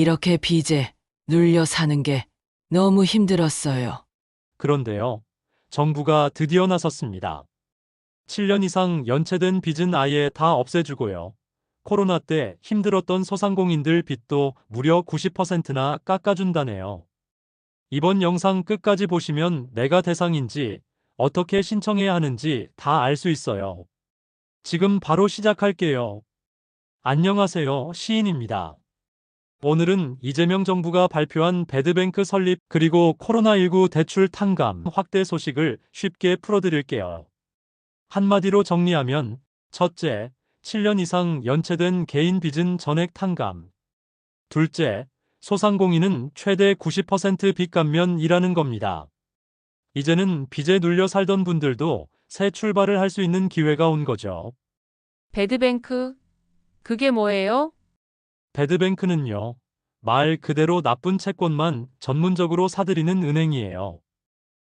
이렇게 빚에 눌려 사는 게 너무 힘들었어요. 그런데요. 정부가 드디어 나섰습니다. 7년 이상 연체된 빚은 아예 다 없애주고요. 코로나 때 힘들었던 소상공인들 빚도 무려 90%나 깎아준다네요. 이번 영상 끝까지 보시면 내가 대상인지 어떻게 신청해야 하는지 다 알 수 있어요. 지금 바로 시작할게요. 안녕하세요. 시인입니다. 오늘은 이재명 정부가 발표한 배드뱅크 설립 그리고 코로나19 대출 탕감 확대 소식을 쉽게 풀어드릴게요. 한마디로 정리하면 첫째, 7년 이상 연체된 개인 빚은 전액 탕감. 둘째, 소상공인은 최대 90%빚 감면이라는 겁니다. 이제는 빚에 눌려 살던 분들도 새 출발을 할 수 있는 기회가 온 거죠. 배드뱅크? 그게 뭐예요? 배드뱅크는요, 말 그대로 나쁜 채권만 전문적으로 사들이는 은행이에요.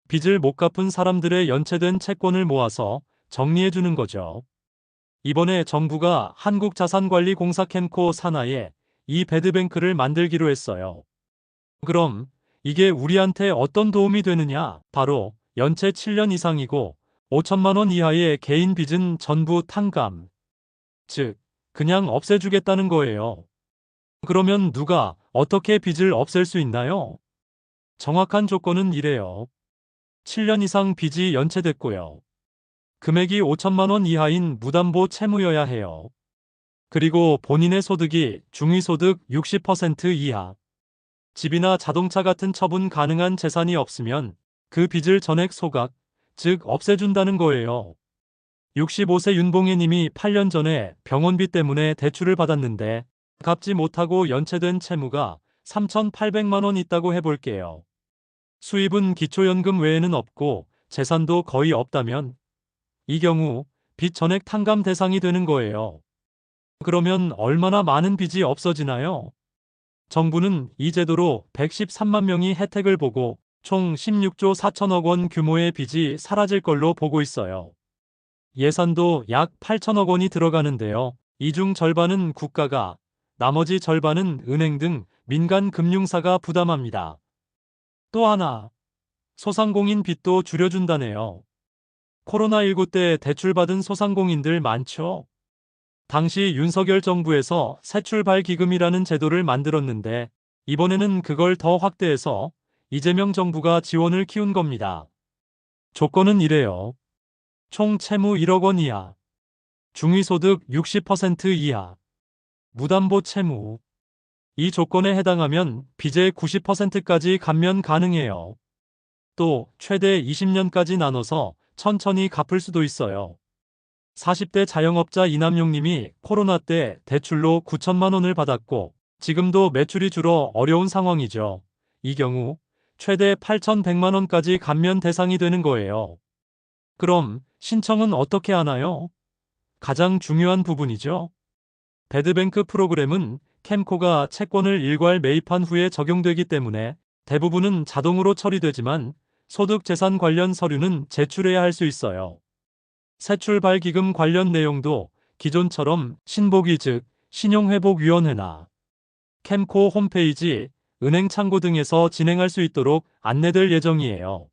빚을 못 갚은 사람들의 연체된 채권을 모아서 정리해주는 거죠. 이번에 정부가 한국자산관리공사 캠코 산하에 이 배드뱅크를 만들기로 했어요. 그럼 이게 우리한테 어떤 도움이 되느냐? 바로 연체 7년 이상이고 5천만 원 이하의 개인 빚은 전부 탕감. 즉, 그냥 없애주겠다는 거예요. 그러면 누가 어떻게 빚을 없앨 수 있나요? 정확한 조건은 이래요. 7년 이상 빚이 연체됐고요. 금액이 5천만 원 이하인 무담보 채무여야 해요. 그리고 본인의 소득이 중위소득 60% 이하. 집이나 자동차 같은 처분 가능한 재산이 없으면 그 빚을 전액 소각, 즉 없애준다는 거예요. 65세 윤봉혜 님이 8년 전에 병원비 때문에 대출을 받았는데 갚지 못하고 연체된 채무가 3,800만 원 있다고 해볼게요. 수입은 기초연금 외에는 없고 재산도 거의 없다면 이 경우 빚 전액 탕감 대상이 되는 거예요. 그러면 얼마나 많은 빚이 없어지나요? 정부는 이 제도로 113만 명이 혜택을 보고 총 16조 4천억 원 규모의 빚이 사라질 걸로 보고 있어요. 예산도 약 8천억 원이 들어가는데요. 이 중 절반은 국가가, 나머지 절반은 은행 등 민간 금융사가 부담합니다. 또 하나, 소상공인 빚도 줄여준다네요. 코로나19 때 대출받은 소상공인들 많죠? 당시 윤석열 정부에서 새출발 기금이라는 제도를 만들었는데 이번에는 그걸 더 확대해서 이재명 정부가 지원을 키운 겁니다. 조건은 이래요. 총 채무 1억 원 이하, 중위소득 60% 이하, 무담보 채무. 이 조건에 해당하면 빚의 90%까지 감면 가능해요. 또 최대 20년까지 나눠서 천천히 갚을 수도 있어요. 40대 자영업자 이남용 님이 코로나 때 대출로 9천만 원을 받았고 지금도 매출이 줄어 어려운 상황이죠. 이 경우 최대 8,100만 원까지 감면 대상이 되는 거예요. 그럼 신청은 어떻게 하나요? 가장 중요한 부분이죠. 배드뱅크 프로그램은 캠코가 채권을 일괄 매입한 후에 적용되기 때문에 대부분은 자동으로 처리되지만 소득재산 관련 서류는 제출해야 할 수 있어요. 세출발기금 관련 내용도 기존처럼 신보기 즉 신용회복위원회나 캠코 홈페이지, 은행 창구 등에서 진행할 수 있도록 안내될 예정이에요.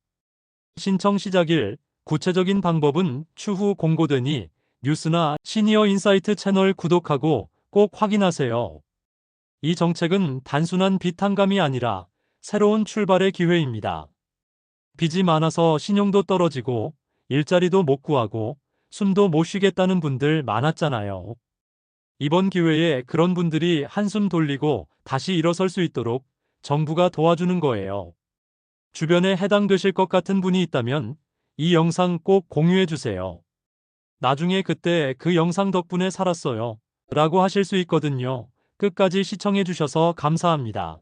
신청 시작일, 구체적인 방법은 추후 공고되니 뉴스나 시니어 인사이트 채널 구독하고 꼭 확인하세요. 이 정책은 단순한 비탄감이 아니라 새로운 출발의 기회입니다. 빚이 많아서 신용도 떨어지고 일자리도 못 구하고 숨도 못 쉬겠다는 분들 많았잖아요. 이번 기회에 그런 분들이 한숨 돌리고 다시 일어설 수 있도록 정부가 도와주는 거예요. 주변에 해당되실 것 같은 분이 있다면 이 영상 꼭 공유해 주세요. 나중에 그때 그 영상 덕분에 살았어요. 라고 하실 수 있거든요. 끝까지 시청해 주셔서 감사합니다.